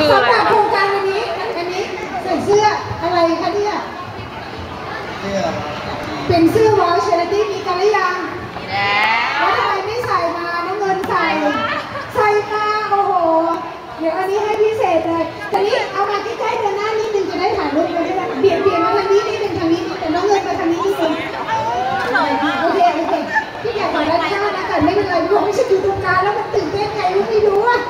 คืออะไรสำหรับคะโครงการวันนี้อันนี้ใส่เสื้ออะไรคะเนี่ยเสื้อเป็นเสื้อวอลเชอร์ตี้มีกันหรือยังแล้วแล้วทำไมไม่ใส่มาน้องเงินใส่ ใส่มาโอ้โห เดี๋ยวอันนี้ให้พิเศษเลยทีนี้เอามาใกล้ๆเดินหน้านิดนึงจะได้ถ่ายรูปกันได้ไหมเบียดเบียดมาทางนี้นิดนึงทางนี้นิดนึงน้องเงินมาทางนี้นิดนึงโอเคโอเคพี่อยากขอด้านข้างนะแต่ไม่เป็นไรเพราะไม่ใช่อยู่ตรงกลางแล้วมันตื่นเต้นไงไม่รู้อะนะคะ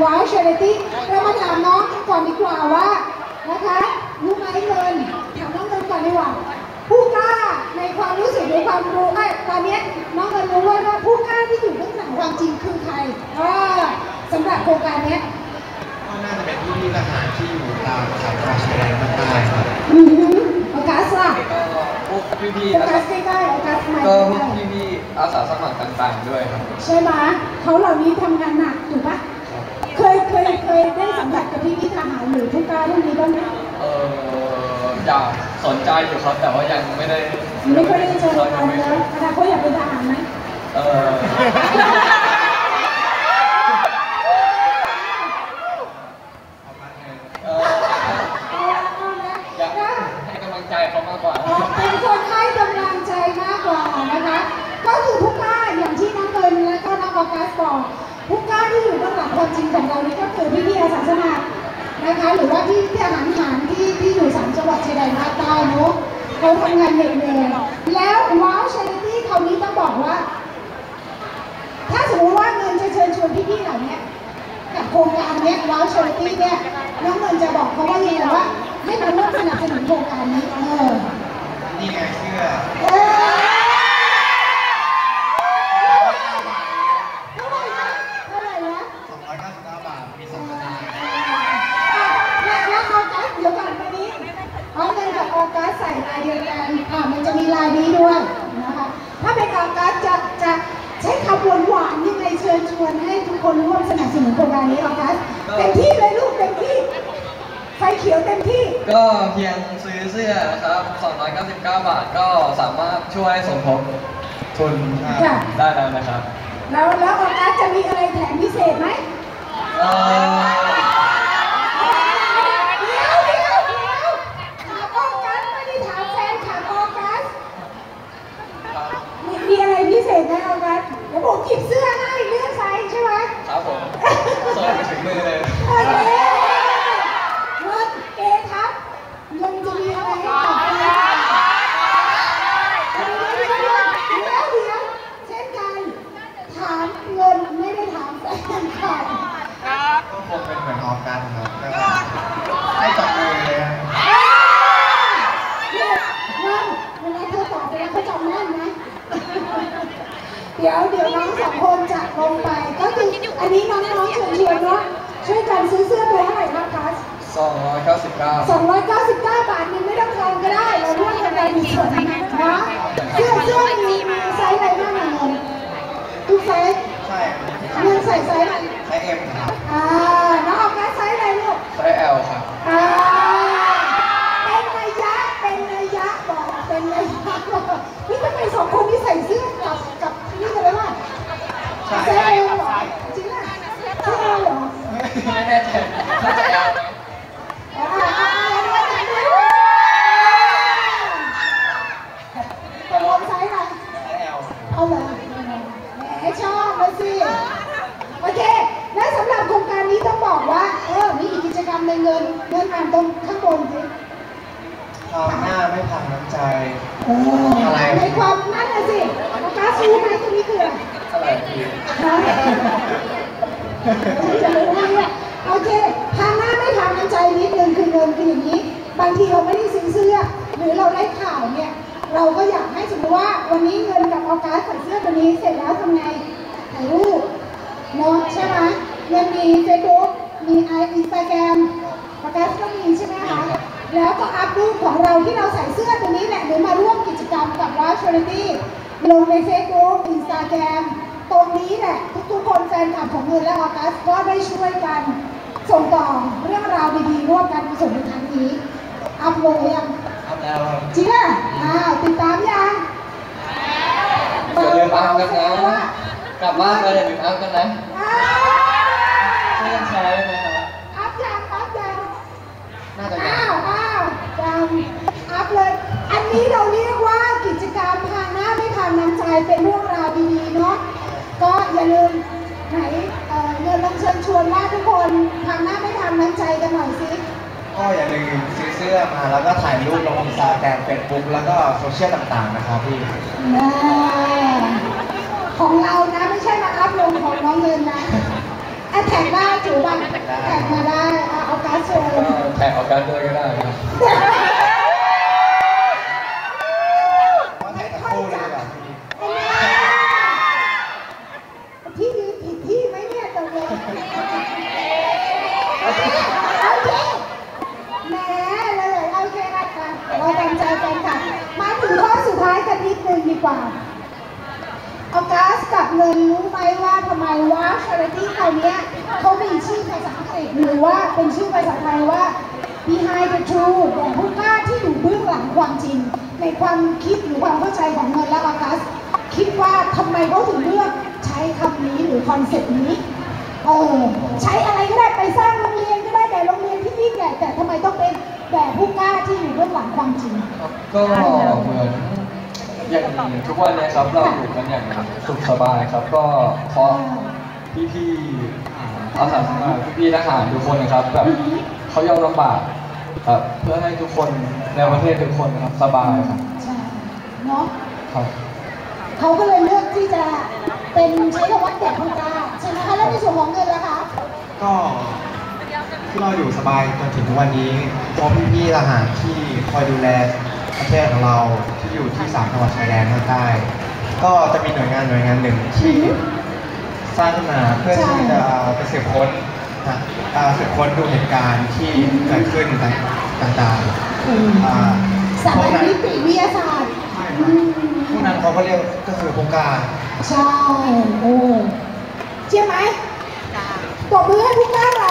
กับงานว้าวชาริตี้เรามาถามน้องก่อนดีกว่าว่านะคะรู้ไหมเงินถามน้องเงินก่อนดีกว่า ผู้กล้าในความรู้สึกหรือความรู้ไอ้ยตอนเนี้ยน้องเงินรู้ว่าว่าผู้กล้าที่อยู่เบื้องหลังความจริงคือใครอ่าสำหรับโครงการเนี้ยก็น่าจะเป็นพี่พี่ๆทหารที่อยู่ตามชายแดนชายแดนภาคใต้ครับอือหือออกัสล่ะก็พวกพี่ออกัสใกล้ๆออกัสใหม่ๆก็พวกใกล้ๆพี่ๆอาสาสมัครต่างๆด้วยครับใช่ไหมเขาเหล่านี้ทำงานหนักถูกปะเค ยเคยเคยได้สัมผัสกับพี่พี่ทหารหรือผู้กล้าพวกนี้บ้างไหมเอออยากสนใจอยู่ครับ แต่ว่ายังไม่ได้ไม่ค่อยได้เจอเรากัยังนไม่นะอนาคตอยากเป็นทหารไหมเออเออ เอาละเอาละ อยาก นะ ให้กำลังใจเขามากกว่า เป็นคนให้กำลังใจมากกว่านะคะ ก็คือผู้กล้าอย่างที่น้องเงินและก็น้องออกัสบอกผู้กล้าที่อยู่เบื้องหลังความจ ริงของเรานี่ก็คือพี่พี่อาสาสมัครนะคะ หรือว่าพี่อาหารหารที่ที่อยู่สามจังหวัดชายแดนภาคใต้เนอะเขาทำงานเหนื่อยแล้วว้าวชาริตี้คราวนี้ต้องบอกว่า ถ้าสมมติว่าเงินจะเชิญชวนพี่ๆเหล่านี้กับโครงการเนี้ยว้าวชาริตี้เนี่ยน้องเงินจะบอกเขาว่ายังไงว่าให้มาร่วมสนับสนุนโครงการนี้เออ นี่ไงเสื้อ เออเท่าไหร่นะเท่าไหร่นะ 299 บาท มีสองกระดาษ แล้วแล้วออกัสเดี๋ยวก่อนวันนี้เอาเงินกับออกัสใส่ลายเดียวกันอ่ามันจะมีลายนี้ด้วยนะคะถ้าเป็นออกัสจะจะใช้คำหวานหวานๆยังไงเชิญชวนให้ทุกคนร่วมสนับสนุนโครงการนี้ออกัสเต็มที่เลยลูกเต็มที่ ไฟเขียวเต็มที่ ก็เพียงซื้อเสื้อนะครับ299 บาทก็สามารถช่วยสมทบทุนค่ะได้แล้วนะครับ แล้วแล้วออกัสจะมีอะไรแถมพิเศษไหม เอ่อ เดี๋ยวเดี๋ยวเดี๋ยวถามออกัสไม่ได้ถามแฟนถามออกัส ครับ มีมีอะไรพิเศษไหมออกัสเดี๋ยวผมหยิบเสื้อให้เลือกไซส์ใช่ไหม ครับผมส่งไปถึงมือเลย โอเคเงินเกทับเงินจะมีอะไรให้กับคุณเดี๋ยวเดี๋ยวเช่นกัน ถามเงินไม่ได้ถามแฟนคลับ ก็คงเป็นเหมือนออกกันครับก็ให้จับมือเลยฮะ เนี่ยนั่นเวลาเธอตอบไปแล้วเขาจำแน่นนะ เดี๋ยวเดี๋ยวน้องสองคนจะลงไป ก็คืออันนี้น้องๆเชิญชวนเนาะช่วยกันซื้อเสื้อตัวเท่าไหร่นะคะ299 299 บาทนี่ไม่ต้องทอนก็ได้ เราร่วมกันไปมีส่วนนะนะเสื้อเสื้อมีมีไซส์อะไรบ้างอะเงินทุกไซส์ใช่เงินใส่ไซส์อะไรใช้เอ็มครับอ่าน้องออกมาไซส์อะไรลูกไซส์ L ครับ อ่าเป็นระยะ เป็นระยะบอกเป็นระยะบอก นี่ทำไมสองคนนี้ใส่เสื้อกับกับนี่กันเลยว่ะใช่ใส่เอวเหรอจริงอะใส่เอวเหรอไม่แน่ใจน่าจะ L ไหมอ่าอ่าอ่าอ่าอ่าตกลงไซส์อะไรใช้แอเอาเลยแหมชอบเลยสิ โอเค และสำหรับโครงการนี้ต้องบอกว่า เออ มีอีกกิจกรรมในงเงิน เงินอ่านตรงข้างบนสิทางหน้าไม่พังน้ำใจ เออในความนั่นน่ะสิโฟกัสรู้ไหมตรงนี้คืออะไรอะไรพี่ฮะจะรู้เนี่ยโอเคทางหน้าไม่ทางน้ำใจนิดนึงคือเงินคืออย่างนี้ บางทีเราไม่ได้ซื้อเสื้อ หรือเราได้ข่าวเนี่ย เราก็อยากให้สมมติว่าวันนี้เงินกับออกัสใส่เสื้อตัวนี้เสร็จแล้วทำไงถ่ายรูปเนาะใช่ไหมยังมีเฟซบุ๊กมีไออินสตาแกรมออกัสก็มีใช่ไหมคะ แล้วก็อัพรูปของเราที่เราใส่เสื้อตัวนี้แหละหรือมาร่วมกิจกรรมกับว่าช h ริตี้ลงใน Facebook Instagram ตรงนี้แหละทุกๆคนแฟนคลับของเงินและออกัสก็ได้ช่วยกัน ส่งต่อเรื่องราวดีๆร่วมกันกุศลในครั้งนี้ อัพลงหรือยังครับแล้วครับจริงอะอ้าวติดตามยังอย่าลืมอัพกันนะกลับบ้านก็อย่าลืมอัพกันนะอ้าช่วยกันแชร์ด้วยนะครับอัพยังอัพยังน่าจะยัอ้างวอ้าวยังอัพ เลย อันนี้เราเรียกว่ากิจกรรมทางหน้าไม่ทางน้ำใจเป็นเรื่องราวดีๆเนาะก็อย่าลืมไหนเอ่อเงินลองเชิญชวนว่าทุกคนทางหน้าไม่ทางน้ำใจกันหน่อยสิก็อย่าลืมซื้อเสื้อมาแล้วก็ถ่ายรูปลงอินสตาแกรมเฟซบุ๊กแล้วก็โซเชียลต่างๆนะครับพี่น่าของเรานะไม่ใช่มาอัพลงของน้องเงินนะแอดแท็กได้ถือบัตรแท็กมาได้เอาเอาการ์ดเชิญก็แท็กเอากันด้วยก็ได้ครับ ว่าให้ตะโกนเลยดีกว่าพี่ ที่ยืนผิดที่ไหมเนี่ยตกลงโอเค แหมเลยโอเคนะคะเราตามใจกันค่ะ มาถึงข้อสุดท้ายกันนิดนึงดีกว่าออกัสกับเงินรู้ไหมว่าทำไมว่าชาริตี้คราวเนี้ยเขามีชื่อภาษาอังกฤษหรือว่าเป็นชื่อภาษาไทยว่า behind the truth แต่ผู้กล้าที่อยู่เบื้องหลังความจริง ในความคิดหรือความเข้าใจของเงินและออกัส คิดว่าทำไมเขาถึงเลือกใช้คำนี้หรือคอนเซ็ปต์นี้เออใช้อะไรก็ได้ไปสร้าง ยนที่ยิ่งใหญ่แต่ทำไมต้องเป็นแบบผู้กล้าที่อยู่เบื้องหลังความจริง ครับก็เหมือนอย่างทุกวันเนี้ครับเราอยู่กันอย่างสุขสบายครับก็เพราะพี่ๆอาสาสมัครพี่ๆทหารทุกคนนะครับแบบเขายอมลำบากครับเพื่อให้ทุกคนในประเทศทุกคนนะครับสบายครับใช่เนาะครับเขาก็เลยเลือกที่จะเป็นใช้คำว่าแดกคนกล้าใช่ไหมคะแล้วในส่วนของเงินล่ะคะก็ ที่เราอยู่สบายจนถึงทุกวันนี้เพราะพี่ๆทหารที่คอยดูแลประเทศของเราที่อยู่ที่สามจังหวัดชายแดนภาคใต้ ก็จะมีหน่วยงานหน่วยงานหนึ่งที่สร้างขึ้นมาเพื่อที่จะไปสืบค้นนะอ่าสืบค้นดูเหตุการณ์ที่เกิดขึ้นต่างๆอืมอ่าสถาบันนิติวิทยาศาสตร์อืมพวกนั้นเขาก็เรียกก็คือพวกกล้าใช่โอ้เชื่อไหมตบมือให้ผู้กล้าเหล่า